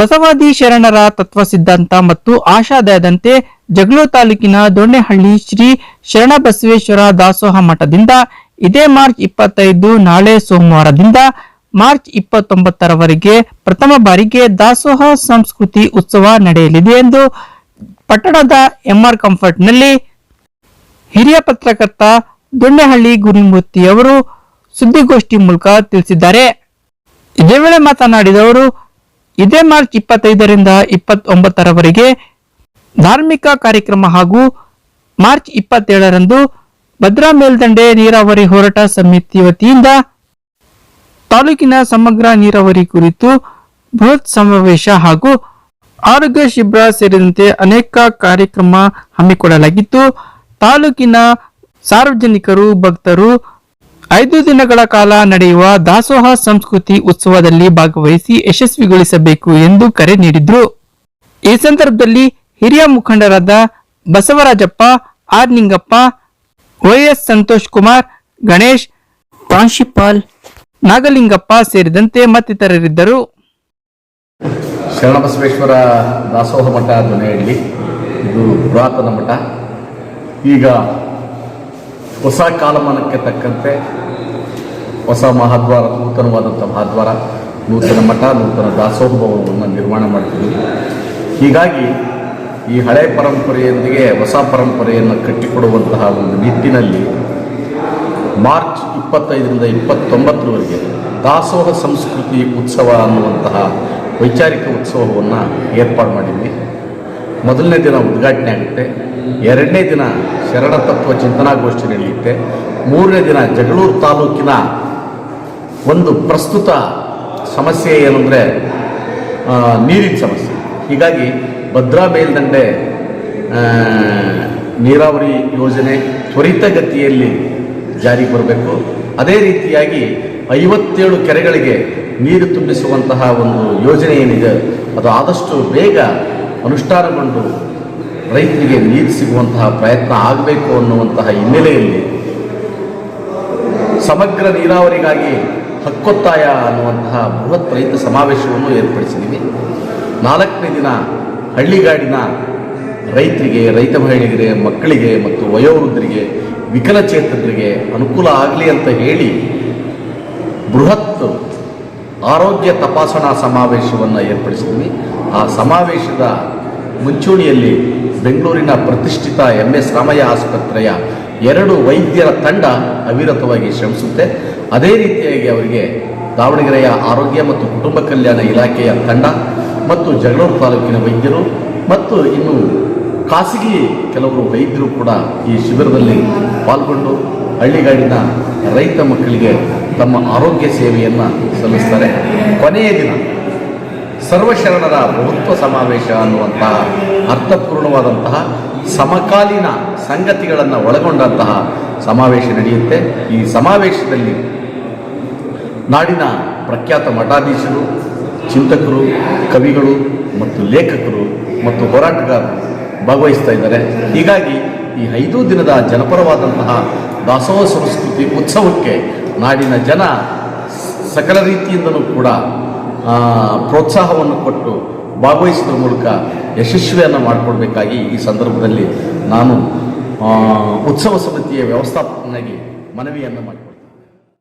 ಬಸವಾದಿ ಶರಣರ ತತ್ವ ಸಿದ್ಧಾಂತ ಮತ್ತು ಆಶಾದಯದಂತೆ ಜಗಳೂರು ತಾಲೂಕಿನ ದೊಣ್ಣೆಹಳ್ಳಿ ಶ್ರೀ ಶರಣಬಸವೇಶ್ವರ ದಾಸೋಹ ಮಠದಿಂದ ಇದೇ ಮಾರ್ಚ್ ಇಪ್ಪತ್ತೈದು ನಾಳೆ ಸೋಮವಾರದಿಂದ ಮಾರ್ಚ್ ಇಪ್ಪತ್ತೊಂಬತ್ತರವರೆಗೆ ಪ್ರಥಮ ಬಾರಿಗೆ ದಾಸೋಹ ಸಂಸ್ಕೃತಿ ಉತ್ಸವ ನಡೆಯಲಿದೆ ಎಂದು ಪಟ್ಟಣದ ಎಂಆರ್ ಕಂಫರ್ಟ್ನಲ್ಲಿ ಹಿರಿಯ ಪತ್ರಕರ್ತ ದೊಣ್ಣೆಹಳ್ಳಿ ಗುರುಮೂರ್ತಿ ಅವರು ಸುದ್ದಿಗೋಷ್ಠಿ ಮೂಲಕ ತಿಳಿಸಿದ್ದಾರೆ. ಇದೇ ವೇಳೆ ಮಾತನಾಡಿದವರು ಇದೇ ಮಾರ್ಚ್ ಇಪ್ಪತ್ತೈದರಿಂದ ಇಪ್ಪತ್ತೊಂಬತ್ತರವರೆಗೆ ಧಾರ್ಮಿಕ ಕಾರ್ಯಕ್ರಮ ಹಾಗೂ ಮಾರ್ಚ್ ಇಪ್ಪತ್ತೇಳರಂದು ಭದ್ರಾ ಮೇಲ್ದಂಡೆ ನೀರಾವರಿ ಹೋರಾಟ ಸಮಿತಿ ವತಿಯಿಂದ ತಾಲೂಕಿನ ಸಮಗ್ರ ನೀರಾವರಿ ಕುರಿತು ಬೃಹತ್ ಸಮಾವೇಶ ಹಾಗೂ ಆರೋಗ್ಯ ಶಿಬಿರ ಸೇರಿದಂತೆ ಅನೇಕ ಕಾರ್ಯಕ್ರಮ ಹಮ್ಮಿಕೊಳ್ಳಲಾಗಿತ್ತು. ತಾಲೂಕಿನ ಸಾರ್ವಜನಿಕರು, ಭಕ್ತರು ಐದು ದಿನಗಳ ಕಾಲ ನಡೆಯುವ ದಾಸೋಹ ಸಂಸ್ಕೃತಿ ಉತ್ಸವದಲ್ಲಿ ಭಾಗವಹಿಸಿ ಯಶಸ್ವಿಗೊಳಿಸಬೇಕು ಎಂದು ಕರೆ ನೀಡಿದ್ರು. ಈ ಸಂದರ್ಭದಲ್ಲಿ ಹಿರಿಯ ಮುಖಂಡರಾದ Basavarajappa R Ningappa YS Santosh Kumar, Ganesh, principal, Nagalingappa ಸೇರಿದಂತೆ ಮತ್ತಿತರರಿದ್ದರು. ಶರಣಬಸವೇಶ್ವರ ದಾಸೋಹ ಮಠ ಇದು ಪುರಾತನ ಮಠ. ಈಗ ಹೊಸ ಕಾಲಮಾನಕ್ಕೆ ತಕ್ಕಂತೆ ಹೊಸ ಮಹಾದ್ವಾರ, ನೂತನವಾದಂಥ ಮಹಾದ್ವಾರ, ನೂತನ ಮಠ, ನೂತನ ದಾಸೋದ್ಭವವನ್ನು ನಿರ್ಮಾಣ ಮಾಡ್ತೀವಿ ಹೀಗಾಗಿ ಈ ಹಳೆ ಪರಂಪರೆಯೊಂದಿಗೆ ಹೊಸ ಪರಂಪರೆಯನ್ನು ಕಟ್ಟಿಕೊಡುವಂತಹ ಒಂದು ನಿಟ್ಟಿನಲ್ಲಿ ಮಾರ್ಚ್ ಇಪ್ಪತ್ತೈದರಿಂದ ಇಪ್ಪತ್ತೊಂಬತ್ತರವರೆಗೆ ದಾಸೋಹ ಸಂಸ್ಕೃತಿ ಉತ್ಸವ ಅನ್ನುವಂತಹ ವೈಚಾರಿಕ ಉತ್ಸವವನ್ನು ಏರ್ಪಾಡು ಮಾಡಿದ್ವಿ. ಮೊದಲನೇ ದಿನ ಉದ್ಘಾಟನೆ ಆಗುತ್ತೆ. ಎರಡನೇ ದಿನ ಶರಣ ತತ್ವ ಚಿಂತನಾಗೋಷ್ಠಿ ನಡೆಯುತ್ತೆ ಮೂರನೇ ದಿನ ಜಗಳೂರು ತಾಲೂಕಿನ ಒಂದು ಪ್ರಸ್ತುತ ಸಮಸ್ಯೆ ಏನಂದರೆ ನೀರಿನ ಸಮಸ್ಯೆ. ಹೀಗಾಗಿ ಭದ್ರಾ ಮೇಲ್ದಂಡೆ ನೀರಾವರಿ ಯೋಜನೆ ತ್ವರಿತಗತಿಯಲ್ಲಿ ಜಾರಿಗೆ ಬರಬೇಕು. ಅದೇ ರೀತಿಯಾಗಿ ಐವತ್ತೇಳು ಕೆರೆಗಳಿಗೆ ನೀರು ತುಂಬಿಸುವಂತಹ ಒಂದು ಯೋಜನೆ ಏನಿದೆ, ಅದು ಆದಷ್ಟು ಬೇಗ ಅನುಷ್ಠಾನಗೊಂಡು ರೈತರಿಗೆ ನೀರು ಸಿಗುವಂತಹ ಪ್ರಯತ್ನ ಆಗಬೇಕು ಅನ್ನುವಂತಹ ಹಿನ್ನೆಲೆಯಲ್ಲಿ ಸಮಗ್ರ ನೀರಾವರಿಗಾಗಿ ಹಕ್ಕೊತ್ತಾಯ ಅನ್ನುವಂತಹ ಬೃಹತ್ ರೈತ ಸಮಾವೇಶವನ್ನು ಏರ್ಪಡಿಸಿದ್ದೀವಿ. ನಾಲ್ಕನೇ ದಿನ ಹಳ್ಳಿಗಾಡಿನ ರೈತರಿಗೆ, ರೈತ ಮಹಿಳೆಯರಿಗೆ, ಮಕ್ಕಳಿಗೆ ಮತ್ತು ವಯೋವೃದ್ಧರಿಗೆ ವಿಕಲಚೇತನರಿಗೆ ಅನುಕೂಲ ಆಗಲಿ ಅಂತ ಹೇಳಿ ಬೃಹತ್ ಆರೋಗ್ಯ ತಪಾಸಣಾ ಸಮಾವೇಶವನ್ನು ಏರ್ಪಡಿಸಿದ್ವಿ ಆ ಸಮಾವೇಶದ ಮುಂಚೂಣಿಯಲ್ಲಿ ಬೆಂಗಳೂರಿನ ಪ್ರತಿಷ್ಠಿತ ಎಂ ಎಸ್ ರಾಮಯ್ಯ ಆಸ್ಪತ್ರೆಯ ಎರಡು ವೈದ್ಯರ ತಂಡ ಅವಿರತವಾಗಿ ಶ್ರಮಿಸುತ್ತೆ. ಅದೇ ರೀತಿಯಾಗಿ ಅವರಿಗೆ ದಾವಣಗೆರೆಯ ಆರೋಗ್ಯ ಮತ್ತು ಕುಟುಂಬ ಕಲ್ಯಾಣ ಇಲಾಖೆಯ ತಂಡ ಮತ್ತು ಜಗಳೂರು ತಾಲೂಕಿನ ವೈದ್ಯರು ಮತ್ತು ಇನ್ನು ಖಾಸಗಿ ಕೆಲವರು ವೈದ್ಯರು ಕೂಡ ಈ ಶಿಬಿರದಲ್ಲಿ ಪಾಲ್ಗೊಂಡು ಹಳ್ಳಿಗಾಡಿನ ರೈತ ಮಕ್ಕಳಿಗೆ ತಮ್ಮ ಆರೋಗ್ಯ ಸೇವೆಯನ್ನು ಸಲ್ಲಿಸ್ತಾರೆ. ಕೊನೆಯ ದಿನ ಸರ್ವಶರಣರ ಬಹುತ್ವ ಸಮಾವೇಶ ಅನ್ನುವಂತಹ ಅರ್ಥಪೂರ್ಣವಾದಂತಹ ಸಮಕಾಲೀನ ಸಂಗತಿಗಳನ್ನು ಒಳಗೊಂಡಂತಹ ಸಮಾವೇಶ ನಡೆಯುತ್ತೆ. ಈ ಸಮಾವೇಶದಲ್ಲಿ ನಾಡಿನ ಪ್ರಖ್ಯಾತ ಮಠಾಧೀಶರು, ಚಿಂತಕರು, ಕವಿಗಳು ಮತ್ತು ಲೇಖಕರು ಮತ್ತು ಹೋರಾಟಗಾರರು ಭಾಗವಹಿಸ್ತಾ ಇದ್ದಾರೆ. ಹೀಗಾಗಿ ಈ ಐದು ದಿನದ ಜನಪರವಾದಂತಹ ದಾಸೋಹ ಸಂಸ್ಕೃತಿ ಉತ್ಸವಕ್ಕೆ ನಾಡಿನ ಜನ ಸಕಲ ರೀತಿಯಿಂದಲೂ ಕೂಡ ಪ್ರೋತ್ಸಾಹವನ್ನು ಕೊಟ್ಟು ಭಾಗವಹಿಸುವ ಮೂಲಕ ಯಶಸ್ವಿಯನ್ನು ಮಾಡಿಕೊಡ್ಬೇಕಾಗಿ ಈ ಸಂದರ್ಭದಲ್ಲಿ ನಾನು ಉತ್ಸವ ಸಮಿತಿಯ ವ್ಯವಸ್ಥಾಪಕನಾಗಿ ಮನವಿಯನ್ನು ಮಾಡಿಕೊಡ್ತೀನಿ